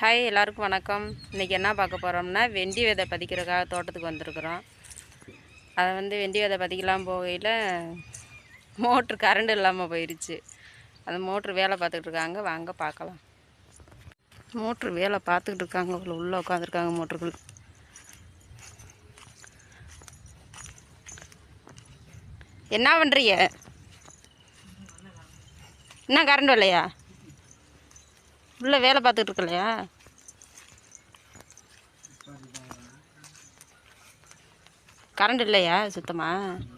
Hi எல்லாருக்கும் வணக்கம். இன்றைக்கி என்ன பார்க்க போகிறோம்னா வெண்டி விதை பதிக்கிறதுக்காக தோட்டத்துக்கு வந்திருக்குறோம். அதை வந்து வெண்டி விதை பதிக்கலாம் போகையில் மோட்ரு கரண்ட் இல்லாமல் போயிடுச்சு அந்த மோட்ரு வேலை பார்த்துக்கிட்டு இருக்காங்க. வாங்க பார்க்கலாம். மோட்ரு வேலை பார்த்துக்கிட்டு இருக்காங்க. அவ்வளோ உள்ளே உட்காந்துருக்காங்க மோட்ருக்குள் என்ன பண்ணுறீங்க என்ன கரண்ட் இல்லையா உள்ளே வேலை பார்த்துட்டு இருக்கலையா கரண்ட் இல்லையா சுத்தமாக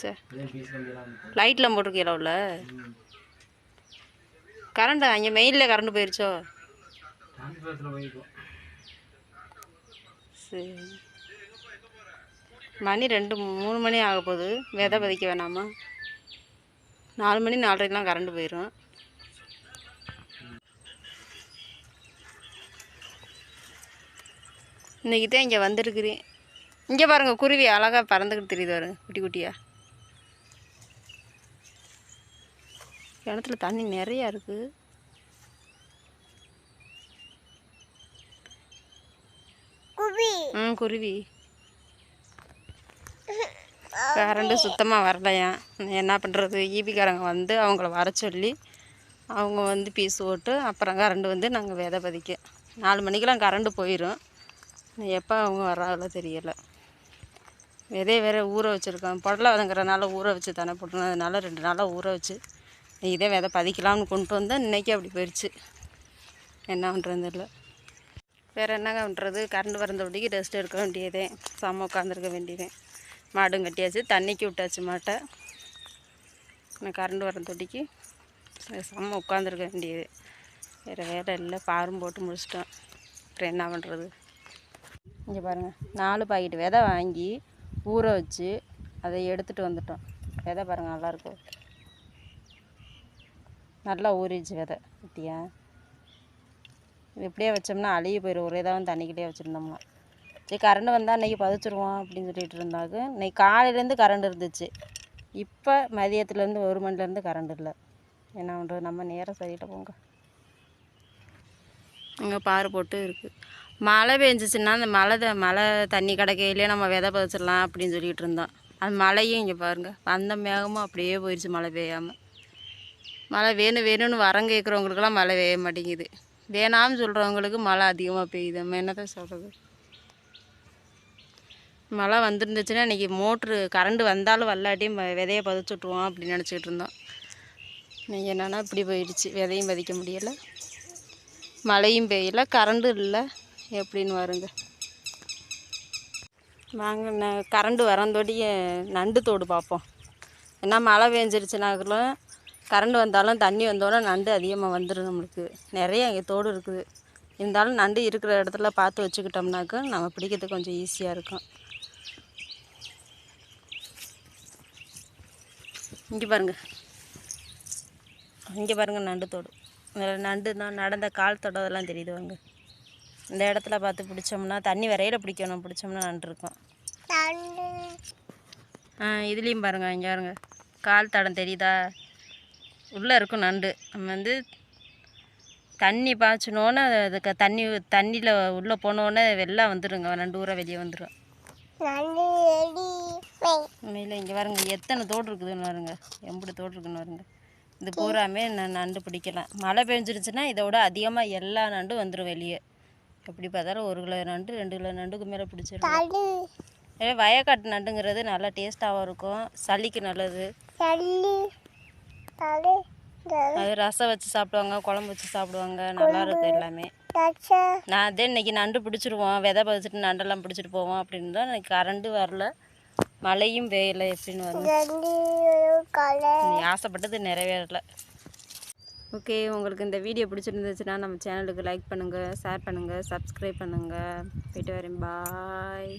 சரி லைட்லாம் போட்டிருக்கீங்களா உள்ள? கரண்ட் அங்கே மெயினில் கரண்ட் போயிருச்சோ? சரி மணி ரெண்டு மூணு மணி ஆக போகுது. விதை பதிக்க வேணாமா? நாலு மணி நாலரைக்கெலாம் கரண்ட் போயிடும் இன்றைக்கி தான் இங்கே வந்திருக்குறேன். இங்கே பாருங்கள் குருவி அழகாக பறந்துக்கிட்டு தெரியுது பாருங்க குட்டி குட்டியா. கிணத்துல தண்ணி நிறையா இருக்குது ம் குருவி. கரண்ட்டு சுத்தமாக வரலையா? என்ன பண்ணுறது ஈபிக்காரங்க வந்து அவங்கள வர சொல்லி அவங்க வந்து பீஸ் போட்டு அப்புறம் கரண்டு வந்து நாங்கள் விதை பதிக்க நாலு மணிக்கெலாம் கரண்டு போயிடும் எப்போ அவங்க வராங்களோ தெரியலை. விதையை வேறு ஊற வச்சுருக்கோம் புடலை வதங்குறதுனால ஊற வச்சு தானே போட்டுனதுனால அதனால ரெண்டு நாளாக ஊற வச்சு இதே விதை பதிக்கலாம்னு கொண்டு வந்தால் இன்றைக்கி அப்படி போயிடுச்சு. என்ன பண்ணுறது இல்லை வேறு என்னங்க பண்ணுறது கரண்ட் வரந்தபடிக்கு ரெஸ்ட் எடுக்க வேண்டியதே. செம்ம உட்காந்துருக்க வேண்டியதே. மாடும் கட்டியாச்சு. தண்ணிக்கு விட்டாச்சு மாட்டை. நான் கரண்ட் வர தொட்டிக்கு. செம்ம உட்காந்துருக்க வேண்டியது. வேறு வேலை இல்லை. பாரும் போட்டு முடிச்சிட்டோம். அப்புறம் என்ன பண்ணுறது இங்கே பாருங்கள் நாலு பாக்கெட் விதை வாங்கி ஊற வச்சு அதை எடுத்துகிட்டு வந்துட்டோம். விதை பாருங்கள் நல்லாயிருக்கும் நல்லா ஊறிச்சு விதை. பற்றியா இது இப்படியே வச்சோம்னா அழுகி போயிடும் ஒரே தான் தண்ணிக்கிட்டே வச்சுருந்தோம்னா. சரி கரண்ட் வந்தால் இன்றைக்கி பதிச்சிருவோம் அப்படின்னு சொல்லிட்டு இருந்தாங்க. இன்னைக்கு காலையிலேருந்து கரண்ட் இருந்துச்சு. இப்போ மதியத்துலேருந்து ஒரு மணிலேருந்து கரண்ட் இல்லை. என்ன பண்ணுறது நம்ம நேரம் சரியிட்ட போங்க. இங்கே பாரு போட்டு இருக்குது மழை பெஞ்சிச்சுன்னா அந்த மழை த மழை தண்ணி கிடக்கையிலே நம்ம விதை பதிச்சிடலாம் அப்படின்னு சொல்லிட்டு இருந்தோம் அது மழையும் இங்கே பாருங்கள் வந்த மேகமும் அப்படியே போயிடுச்சு மழை பெய்யாமல் மழை வேணும் வேணும்னு வரம் கேட்குறவங்களுக்கெல்லாம் மழை பெய்ய மாட்டேங்குது. வேணாம்னு சொல்கிறவங்களுக்கு மழை அதிகமாக பெய்யுது. நம்ம என்னதான் சொல்கிறது மழை வந்துருந்துச்சுன்னா இன்றைக்கி மோட்ரு கரண்ட் வந்தாலும் வரலாட்டியும் வ- விதைய பதிச்சு விட்ருவோம் அப்படின்னு நினச்சிக்கிட்டு இருந்தோம். நீங்கள் என்னென்னா இப்படி போயிடுச்சு. விதையும் பதிக்க முடியலை. மழையும் பெய்யல. கரண்டும் இல்லை. எப்படின்னு வருங்க வாங்க ந- கரண்ட் வரந்தோடைய நண்டு தோடு பார்ப்போம். ஏன்னா மழை பெஞ்சிருச்சுனாக்களும் கரண்ட் வந்தாலும் தண்ணி வந்தோடனே நண்டு அதிகமாக வந்துடும் நம்மளுக்கு. நிறைய இங்கே தோடு இருக்குது. இருந்தாலும் நண்டு இருக்கிற இடத்துல பார்த்து வச்சுக்கிட்டோம்னாக்க நம்ம பிடிக்கிறதுக்கு கொஞ்சம் ஈஸியாக இருக்கும். இங்கே பாருங்க. இங்கே பாருங்க நண்டு தோடு. இந்த நண்டு தான் நடந்த கால் தோடு அதெல்லாம் தெரியுது வாங்க இந்த இடத்துல பார்த்து பிடிச்சோம்னா தண்ணி வரையில் பிடிக்கணும் பிடிச்சோம்னா நண்டு இருக்கும். ஆ இதுலேயும் பாருங்க இங்கே பாருங்க. கால் தடம் தெரியுதா? உள்ளே இருக்கும் நண்டு. நம்ம வந்து தண்ணி பாய்ச்சினோன்னே அதுக்கு தண்ணி தண்ணியில் உள்ளே போனோன்னே வெள்ளம் வந்துடுங்க நண்டு ஊரா வெளியே வந்துடும் உண்மையில் இங்கே பாருங்க எத்தனை தோடு இருக்குதுன்னு பாருங்க எம்புடி தோடு இருக்குன்னு பாருங்க. இது பூராமே நான் நண்டு பிடிக்கலாம். மழை பெஞ்சிருச்சுன்னா இதோட அதிகமாக எல்லா நண்டும் வந்துடும் வெளியே. எப்படி பார்த்தாலும் ஒரு கிலோ நண்டு ரெண்டு கிலோ நண்டுக்கு மேலே பிடிச்சிருக்கும். ஏ வயக்காட்டு நண்டுங்கிறது நல்லா டேஸ்ட்டாகவும் இருக்கும் சளிக்கு நல்லது. அது ரசம் வச்சு சாப்பிடுவாங்க குழம்பு வச்சு சாப்பிடுவாங்க நல்லா இருக்கும் எல்லாமே. நான் அதே இன்னைக்கு நண்டு பிடிச்சிருவோம் விதை பதிச்சிட்டு நண்டெல்லாம் பிடிச்சிட்டு போவோம் அப்படின்னு தான் எனக்கு கரண்டு வரல. மழையும் பெய்யல எப்படின்னு வரும் நீ ஆசைப்பட்டது நிறைவேறல. ஓகே உங்களுக்கு இந்த வீடியோ பிடிச்சிருந்துச்சுன்னா நம்ம சேனலுக்கு லைக் பண்ணுங்கள் ஷேர் பண்ணுங்கள் சப்ஸ்கிரைப் பண்ணுங்கள் போயிட்டு வரேன். பாய்